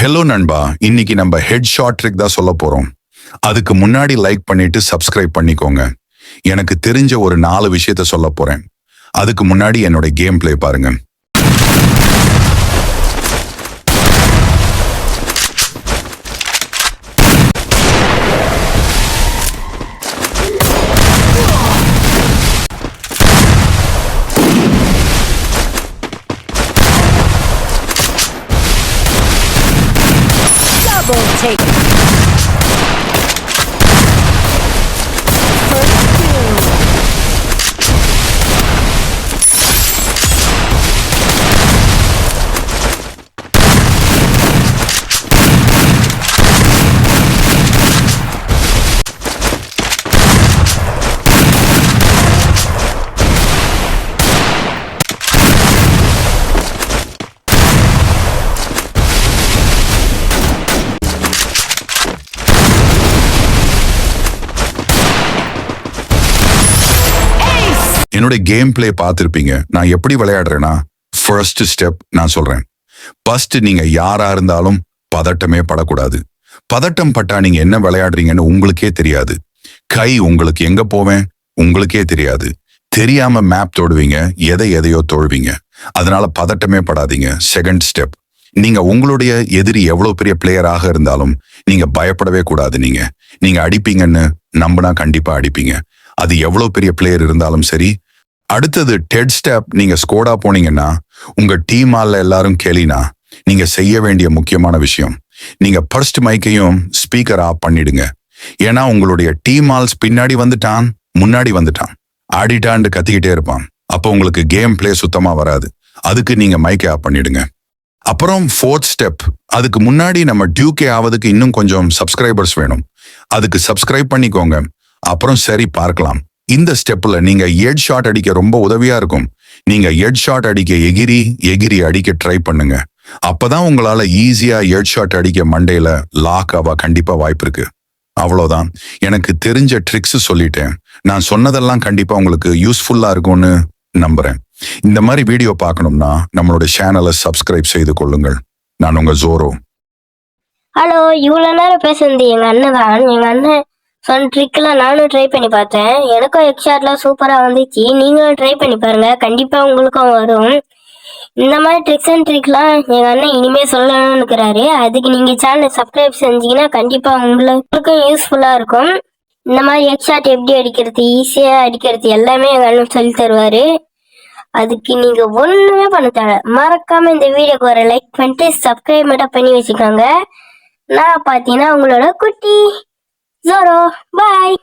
Hello நண்பா. இன்னைக்கு நம்ம ஹெட் ஷார்ட் ட்ரிக் தான் சொல்ல போறோம். அதுக்கு முன்னாடி லைக் பண்ணிட்டு சப்ஸ்கிரைப் பண்ணிக்கோங்க. எனக்கு தெரிஞ்ச ஒரு நாலு விஷயத்த சொல்ல போறேன். அதுக்கு முன்னாடி என்னோட கேம் ப்ளே பாருங்க. gonna take என்னோட கேம் பிளே பார்த்துருப்பீங்க. நான் எப்படி விளையாடுறேன்னா ஃபர்ஸ்ட் ஸ்டெப் நான் சொல்றேன். ஃபர்ஸ்ட் நீங்க யாரா இருந்தாலும் பதட்டமே படக்கூடாது. பதட்டம் பட்டா நீங்க என்ன விளையாடுறீங்கன்னு உங்களுக்கே தெரியாது. கை உங்களுக்கு எங்க போவேன்? உங்களுக்கே தெரியாது. தெரியாம மேப் தொடுவீங்க எதை எதையோ தொழுவீங்க. அதனால பதட்டமே படாதீங்க. செகண்ட் ஸ்டெப் நீங்க உங்களுடைய எதிரி எவ்வளவு பெரிய பிளேயராக இருந்தாலும் நீங்க பயப்படவே கூடாது நீங்க. நீங்க அடிப்பீங்கன்னு நம்பினா கண்டிப்பா அடிப்பீங்க. அது எவ்வளவு பெரிய பிளேயர் இருந்தாலும் சரி அடுத்தது டெட் ஸ்டெப் நீங்க ஸ்கோடா போனீங்கன்னா உங்க டீம் ஆள்ல எல்லாரும் கேளினா நீங்க செய்ய வேண்டிய முக்கியமான விஷயம் நீங்க ஃபர்ஸ்ட் மைக்கையும் ஸ்பீக்கர் ஆஃப் பண்ணிடுங்க. ஏன்னா உங்களுடைய டீம் ஆல்ஸ் பின்னாடி வந்துட்டான் முன்னாடி வந்துட்டான். ஆடிட்டான்னு கத்திக்கிட்டே இருப்பான். அப்போ உங்களுக்கு கேம் பிளே சுத்தமா வராது. அதுக்கு நீங்க மைக்கை ஆஃப் பண்ணிடுங்க. அப்புறம் ஃபோர்த் ஸ்டெப் அதுக்கு முன்னாடி நம்ம டியூகே ஆவதுக்கு இன்னும் கொஞ்சம் சப்ஸ்கிரைபர்ஸ் வேணும். அதுக்கு சப்ஸ்கிரைப் பண்ணிக்கோங்க. அப்புறம் சரி பார்க்கலாம். இந்த ஸ்டெப்ல நீங்க ஹெட் ஷாட் அடிக்க ரொம்ப உதவியா இருக்கும். நீங்க ஹெட் ஷாட் அடிக்க எகிரி எகிரி அடிக்க ட்ரை பண்ணுங்க. அப்பதான் உங்களால ஈஸியா ஹெட் ஷாட் அடிக்க மண்டையில லாக் ஆவா கண்டிப்பா வாய்ப்பு இருக்கு. அவ்வளோதான் எனக்கு தெரிஞ்ச ட்ரிக்ஸ் சொல்லிட்டேன். நான் சொன்னதெல்லாம் கண்டிப்பா உங்களுக்கு யூஸ்ஃபுல்லா இருக்கும்னு நம்புறேன். இந்த மாதிரி வீடியோ பார்க்கணும்னா நம்மளோட சேனலை சப்ஸ்கிரைப் செய்து கொள்ளுங்கள். நான் உங்க ஜோரோ ஹலோ இவ்வளோ நேரம் பேசுனது எங்கள் அண்ணன் தான். எங்கள் அண்ணன் சொன்ன ட்ரிக்லாம் நானும் ட்ரை பண்ணி பார்த்தேன். எனக்கும் ஹெட்ஷாட்லாம் சூப்பராக வந்துச்சு. நீங்களும் ட்ரை பண்ணி பாருங்கள் கண்டிப்பாக உங்களுக்கும் வரும். இந்த மாதிரி ட்ரிக்ஸ் அண்ட் ட்ரிக்லாம் எங்கள் அண்ணன் இனிமேல் சொல்லணும்னு இருக்கிறாரு. அதுக்கு நீங்கள் சேனல் சப்ஸ்கிரைப் செஞ்சீங்கன்னா கண்டிப்பாக உங்களுக்கும் யூஸ்ஃபுல்லாக இருக்கும். இந்த மாதிரி எக்ஷாட் எப்படி அடிக்கிறது ஈஸியாக அடிக்கிறது எல்லாமே எங்கள் அண்ணன் சொல்லி தருவார். அதுக்கு நீங்க ஒண்ணுமே பண்ண தேவை மறக்காம இந்த வீடியோக்கு ஒரு லைக் பண்ணிட்டு சப்ஸ்கிரைப் மட்டும் பண்ணி வச்சுக்கோங்க. நான் பார்த்தீங்கன்னா உங்களோட குட்டி ஜோரோ பாய்